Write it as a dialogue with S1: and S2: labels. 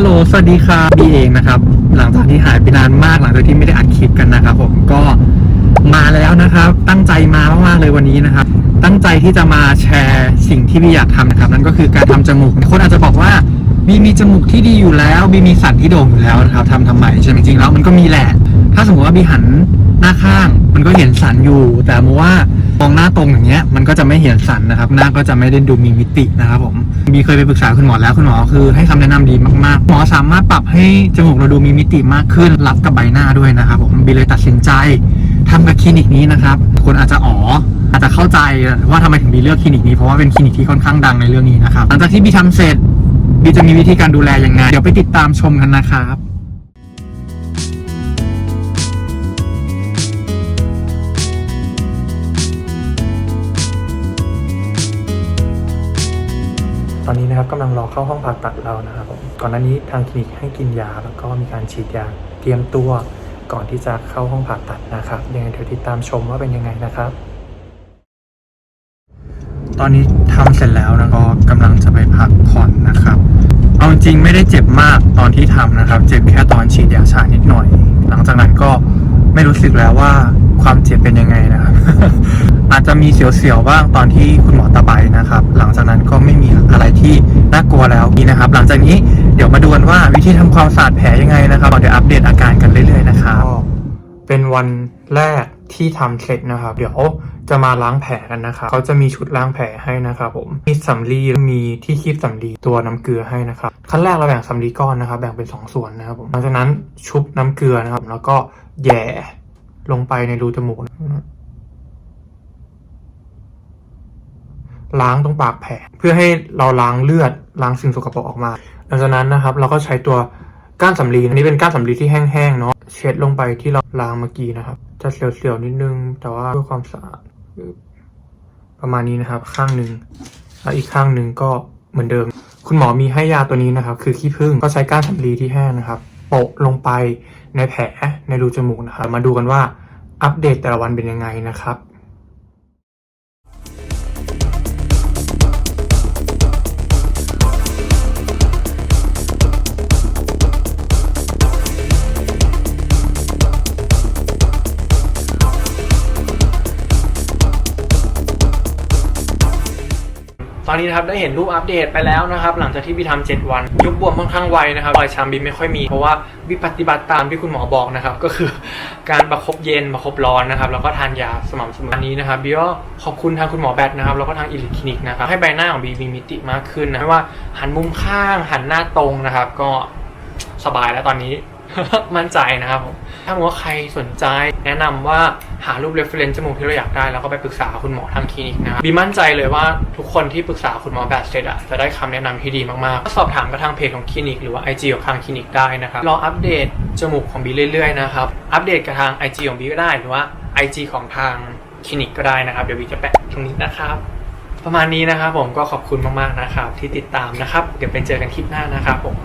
S1: ฮัลโหล สวัสดีครับบีเองนะครับ หลังจากที่หายไปนานมากหลังจากที่ไม่ได้อัดคลิปกันนะครับผมก็มาแล้วนะครับ ตั้งใจมามากๆเลยวันนี้นะครับ ตั้งใจที่จะมาแชร์สิ่งที่บีอยากทำนะครับ นั่นก็คือการทำจมูก คนอาจจะบอกว่าบีมีจมูกที่ดีอยู่แล้วบีมีสันที่โด่งอยู่แล้วนะครับทำทำไมใช่ไหมจริงๆแล้วมันก็มีแหละ ถ้าสมมติว่าบีหันหน้าข้าง มันก็เห็นสันอยู่ แต่มว่า มองหน้าตรงอย่างเงี้ยมันก็จะไม่เห็นสันนะครับ หน้าก็จะไม่ได้ดูมีมิตินะครับผมบีเคยไปปรึกษาคุณหมอแล้วคุณหมอคือให้คำแนะนำดีมากๆหมอสามารถปรับให้จมูกเราดูมีมิติมากขึ้นรับกับใบหน้าด้วยนะครับผมบีเลยตัดสินใจทำกับคลินิกนี้นะครับคนอาจจะอ๋ออาจจะเข้าใจว่าทำไมถึงบีเลือกคลินิกนี้เพราะว่าเป็นคลินิกที่ค่อนข้างดังในเรื่องนี้นะครับหลังจากที่บีทำเสร็จบีจะมีวิธีการดูแลยังไงเดี๋ยวไปติดตามชมกันนะครับ อนนี้นะครับกำลังรอเข้าห้องผ่าตัดเรานะครับผมก่อนหน้านี้ทางคลินิกให้กินยาแล้วก็มีการฉีดยาเตรียมตัวก่อนที่จะเข้าห้องผ่าตัดนะครับยังไงเดี๋ยวติดตามชมว่าเป็นยังไงนะครับ ตอนนี้ทำเสร็จแล้วนะก็กำลังจะไปพักผ่อนนะครับ เอาจริงไม่ได้เจ็บมากตอนที่ทำนะครับ เจ็บแค่ตอนฉีดยาชานิดหน่อย หลังจากนั้นก็ไม่รู้สึกแล้วว่า ความเจ็บเป็นยังไงนะครับ อาจจะมีเสียวๆบ้างตอนที่คุณหมอตะไบนะครับ หลังจากนั้นก็ไม่มีอะไรที่น่ากลัวแล้วนี่นะครับ หลังจากนี้เดี๋ยวมาดูกันว่าวิธีทำความสะอาดแผลยังไงนะครับเดี๋ยวอัปเดตอาการกันเรื่อยๆนะครับเป็นวันแรกที่ทำเสร็จนะครับ เดี๋ยวจะมาล้างแผลกันนะครับเขาจะมีชุดล้างแผลให้นะครับผมมีสำลีมีที่คีบสำลีตัวน้ำเกลือให้นะครับขั้นแรกเราแบ่งสำลีก้อนนะครับ แบ่งเป็นสองส่วนนะครับผมหลังจากนั้นชุบน้ำเกลือนะครับ แล้วก็แหย่ ลงไปในรูจมูกนะล้างตรงปากแผลเพื่อให้เราล้างเลือดล้างสิ่งสกปรกออกมาหลังจากนั้นนะครับ เราก็ใช้ตัวก้านสำลีอันนี้เป็นก้านสำลีที่แห้งๆเนาะเช็ดลงไปที่เราล้างเมื่อกี้นะครับ จะเสียวๆนิดนึง แต่ว่าเพื่อความสะอาดประมาณนี้นะครับ ข้างหนึ่งแล้วอีกข้างหนึ่งก็เหมือนเดิม คุณหมอมีให้ยาตัวนี้นะครับ คือขี้ผึ้งก็ใช้ก้านสำลีที่แห้งนะครับโปะลงไปในแผลในรูจมูกนะครับมาดูกันว่า อัปเดตแต่ละวันเป็นยังไงนะครับ อนนี้นะครับได้เห็นรูปอัปเดตไปแล้วนะครับ หลังจากที่บีทำเจ็ดวันยุบบวมค่อนข้างไวนะครับรอยช้ำบีไม่ค่อยมีเพราะว่าบีปฏิบัติตามที่คุณหมอบอกนะครับ ก็คือการประคบเย็นประคบร้อนนะครับแล้วก็ทานยาสม่ำเสมออันนี้นะครับบีก็ขอบคุณทางคุณหมอแบทนะครับแล้วก็ทางอิลิคลินิกนะครับให้ใบหน้าของบีมีมิติมากขึ้นนะไม่ว่าหันมุมข้างหันหน้าตรงนะครับ ก็สบายแล้วตอนนี้ มั่นใจนะครับผมถ้าว่าใครสนใจ แนะนำว่าหารูป reference จมูกที่เราอยากได้ แล้วก็ไปปรึกษาคุณหมอทางคลินิกนะครับบีมั่นใจเลยว่าทุกคนที่ปรึกษาคุณหมอแบบเสร็จอะจะได้คำแนะนำที่ดีมากๆก็สอบถามกับทางเพจของคลินิกหรือว่า IG ของทางคลินิกได้นะครับรออัปเดตจมูกของบีเรื่อยๆนะครับอัปเดตกับทาง IG ของบีก็ได้หรือว่า IG ของทางคลินิกก็ได้นะครับเดี๋ยวบีจะแปะตรงนี้นะครับ ประมาณนี้นะครับผมก็ขอบคุณมากๆนะครับที่ติดตามนะครับ เดี๋ยวไปเจอกันคลิปหน้านะครับผม